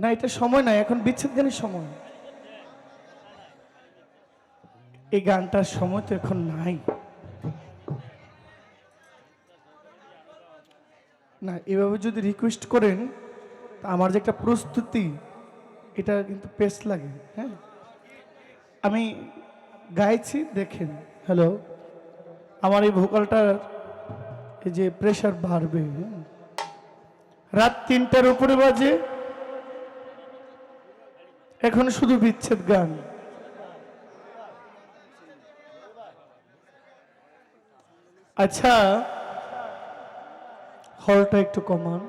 না, এটা সময় নাই, এখন বিচ্ছেদ গানের সময়। এই গানটার সময় তো এখন নাই। না, এভাবে যদি রিকোয়েস্ট করেন, তা আমার যে একটা প্রস্তুতি, এটা কিন্তু পেস লাগে হ্যাঁ? আমি গাইছি, দেখেন হ্যালো আমার এই ভোকালটার যে প্রেশার বাড়বে হ্যাঁ? রাত তিনটার উপরে বাজে এখন শুধু বিচ্ছেদ গান। আচ্ছা হলটা একটু কমান।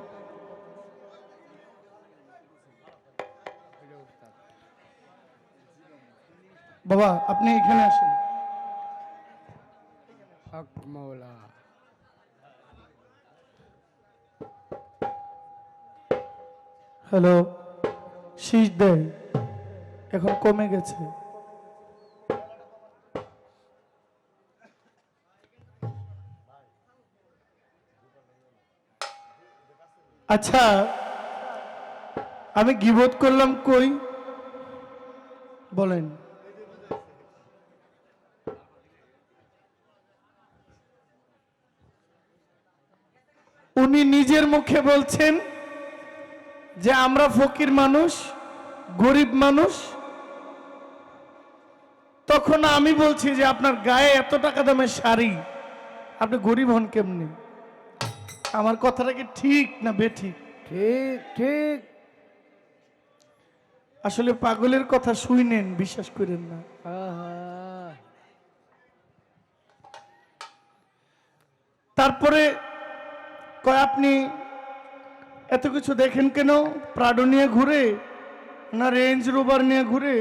বাবা আপনি এখানে আসেন। হ্যালো শীষ দেয় এখন কমে গেছে। আচ্ছা আমি গিবোধ করলাম কই? বলেন। উনি নিজের মুখে বলছেন যে আমরা ফকির মানুষ, গরিব মানুষ তখন আমি বলছি যে আপনার গায়ে এত টাকা দামের শাড়ি আপনি গরিব হন কেমনি? আমার কথাটা কি ঠিক না বেঠিক? ঠিক ঠিক। আসলে পাগলের কথা শুইনেন বিশ্বাস করেন না। তারপরে কয় আপনি এত কিছু দেখেন কেন? প্রাডো নিয়ে ঘুরে না রেঞ্জ রোভার নিয়ে ঘুরে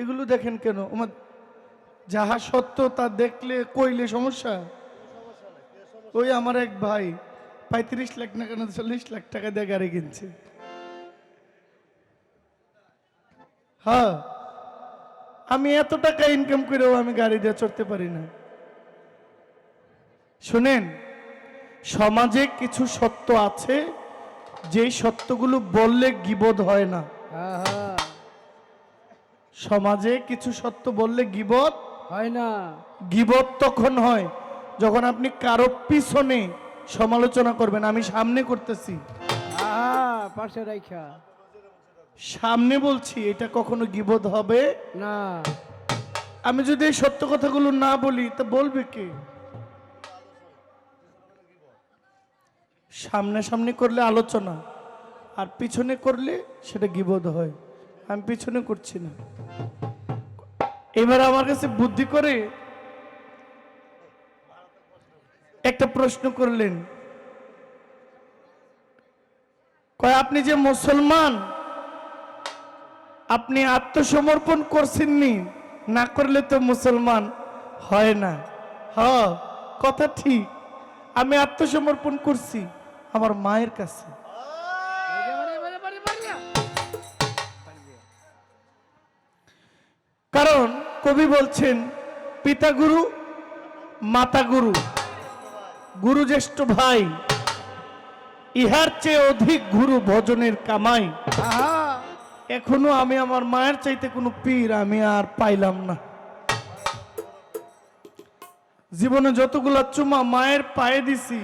এগুলো দেখেন কেন? আমার যাহা সত্য তা দেখলে কইলে সমস্যা? ওই আমার এক ভাই পঁয়ত্রিশ লাখ না কেন চল্লিশ লাখ টাকা দিয়ে গাড়ি কিনছে। হ্যাঁ আমি এত টাকা ইনকাম করেও আমি গাড়ি দিয়ে চড়তে পারি না। শুনেন, সমাজে কিছু সত্য আছে, যেই সত্যগুলো বললে গিবোধ হয় না। আহা সমাজে কিছু সত্য বললে গিবত? হয় না। গিবত তখন হয় যখন আপনি কারও পিছনে সমালোচনা করবেন আমি সামনে করতেছি। পাশে রাইখা। সামনে বলছি এটা কখনো গিবোধ হবে? না। আমি যদি এই সত্য কথাগুলো না বলি তা বলবে কে? সামনে সামনে করলে আলোচনা আর পিছনে করলে সেটা গিবোধ হয়। আমি পিছনে করছি না। এবার আমার কাছে বুদ্ধি করে একটা প্রশ্ন করলেন। কয়, আপনি যে মুসলমান, আপনি আত্মসমর্পণ করছেননি, না করলে তো মুসলমান হয় না। হ, কথা ঠিক। আমি আত্মসমর্পণ করছি আমার মায়ের কাছে। কবি বলছেন পিতা গুরু মাতা গুরু গুরু জ্যেষ্ঠ ভাই ইহার চেয়ে অধিক গুরু ভজনের কামাই। এখনও আমি আমার মায়ের চাইতে কোনো পীর আমি আর পাইলাম না। জীবনে যতগুলা চুমা মায়ের পায়ে দিছি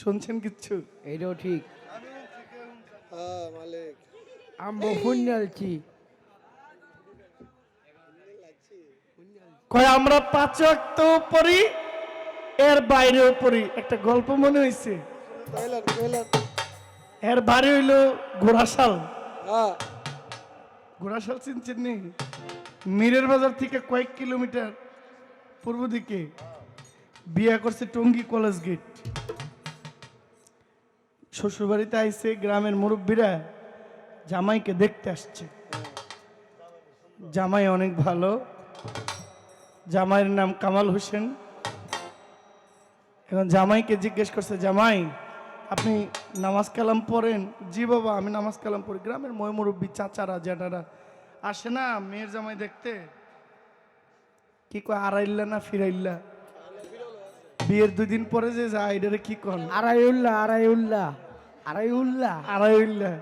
শুনছেন কিচ্ছু? এইটাও ঠিক। আম্বো কয় আমরা পাঁচ ওয়াক্ত পড়ি এর বাইরেও পড়ি। একটা গল্প মনে হয়েছে এর বাড়ি হইল ঘোড়াশাল। ঘোড়াশাল চিনছেন নি মীরের বাজার থেকে কয়েক কিলোমিটার পূর্ব দিকে বিয়ে করছে টঙ্গী কলেজ গেট। শ্বশুরবাড়িতে আইছে গ্রামের মুরব্বীরা জামাইকে দেখতে আসছে। জামাই অনেক ভালো। জামাইয়ের নাম কামাল হোসেন। এখন জামাইকে জিজ্ঞেস করছে, জামাই, আপনি নামাজ কালাম পড়েন? জি বাবা, আমি নামাজ কালাম পড়ি। গ্রামের ময় মুরব্বী, চাচারা জ্যাঠারা আসে না মেয়ের জামাই দেখতে? কি কয়, আড়াইল্লা না ফিরাইল্লা? বিয়ের দুই দিন পরে যে যায় এটারে কি কন? আড়াই উল্লাহ আড়াই উল্লাহ আড়াই আড়াইল্লা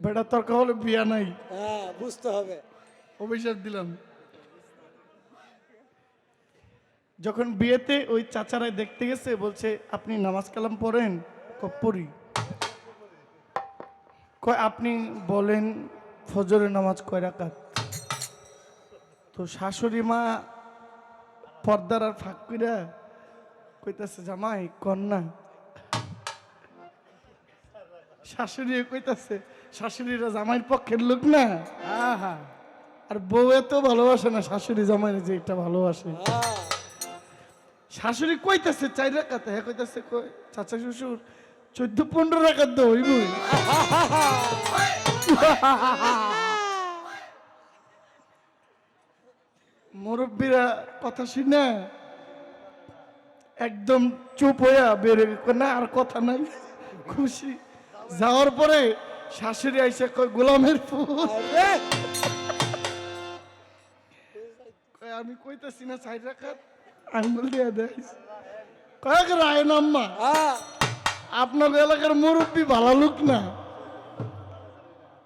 বেটা তর্ক হলে বিয়া নাই। হ্যাঁ বুঝতে হবে। অভিশাপ দিলাম। যখন বিয়েতে ওই চাচারাই দেখতে গেছে বলছে আপনি নামাজ কালাম পড়েন ক- পড়ি কয় আপনি বলেন ফজরের নামাজ কয় রাকাত? তো শাশুড়ি মা পর্দার আর ফাঁক কইরা কইতাছে জামাই কন্যা শাশুড়ি কইতাছে শাশুড়িরা জামাইয়ের পক্ষের লোক না। আহা। আর বউ এত ভালোবাসে না শাশুড়ি জামাইরে যে এটা ভালোবাসে। হ্যাঁ। শাশুড়ি কইতাছে চাই রাখাতে হ্যাঁ কইতাছে কই চাচা শ্বশুর চোদ্দ, পনেরো রাখাত দো হইবই। মুরব্বীরা কথা শুনে একদম চুপ হইয়া বেড়ে না, আর কথা নাই। খুশি। যাওয়ার পরে শাশুড়ি আইসা গোলামের ফুল। আমি কইতাছি না, সাইড রাখাত আঙ্গুল দিয়ে দেয়। কয়েক রায় নাম্মা আপনার এলাকার মুরব্বী ভালো লোক না।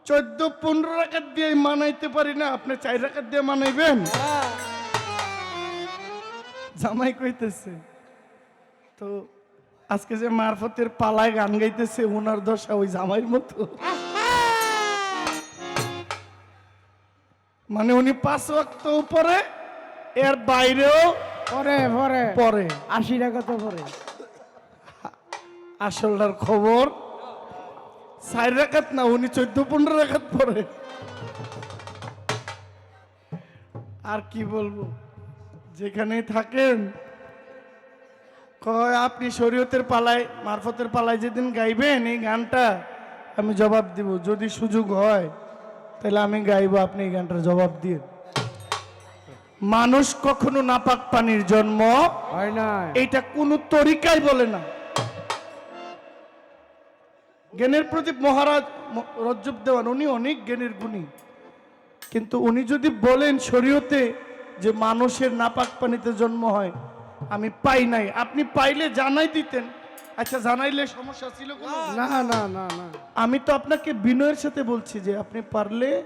চোদ্দ পনেরো রাখাত দিয়ে মানাইতে পারি না আপনি চার রাখাত দিয়ে মানাইবেন? জামাই কইতেছে তো আজকে যে মারফতের পালায় গান গাইতেছে ওনার দশা ওই জামাইয়ের মতো। মানে উনি পাঁচ ওয়াক্ত উপরে এর বাইরেও পরে পরে। পরে। আশি টাকা তো পরে। আসলটার খবর? চার রেখাত না উনি চোদ্দ পনেরো রেখাত পরে আর কি বলব? যেখানেই থাকেন কয় আপনি শরীয়তের পালায় মারফতের পালায় যেদিন গাইবেন এই গানটা আমি জবাব দিব। যদি সুযোগ হয় তাহলে আমি গাইবো আপনি এই গানটার জবাব দিয়ে। মানুষ কখনো নাপাক পানির জন্ম হয় না এটা কোনো তরিকাই বলে না। জ্ঞানের প্রদীপ মহারাজ ম- রজ্জব দেওয়ান উনি অনেক জ্ঞানের গুণী। কিন্তু উনি যদি বলেন শরীয়তে যে মানুষের নাপাক পানিতে জন্ম হয় আমি পাই নাই। আপনি পাইলে জানাই দিতেন। আচ্ছা জানাইলে সমস্যা ছিল না না না না। আমি তো আপনাকে বিনয়ের সাথে বলছি যে আপনি পারলে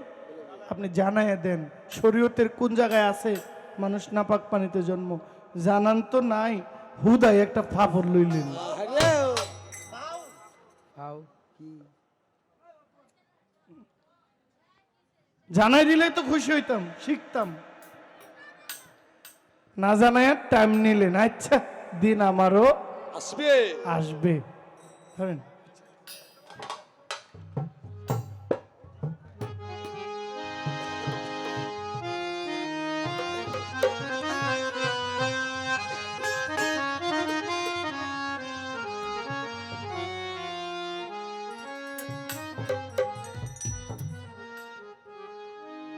আপনি জানাইয়া দেন শরীয়তের কোন জায়গায় আছে মানুষ নাপাক পানিতে জন্ম। জানান তো নাই হুদাই একটা ফাফর লইলেন। কি জানাই দিলে তো খুশি হইতাম শিখতাম। না জানাই টাইম নিলেন। আচ্ছা দিন আমারও আসবে। আসবে। ধরেন।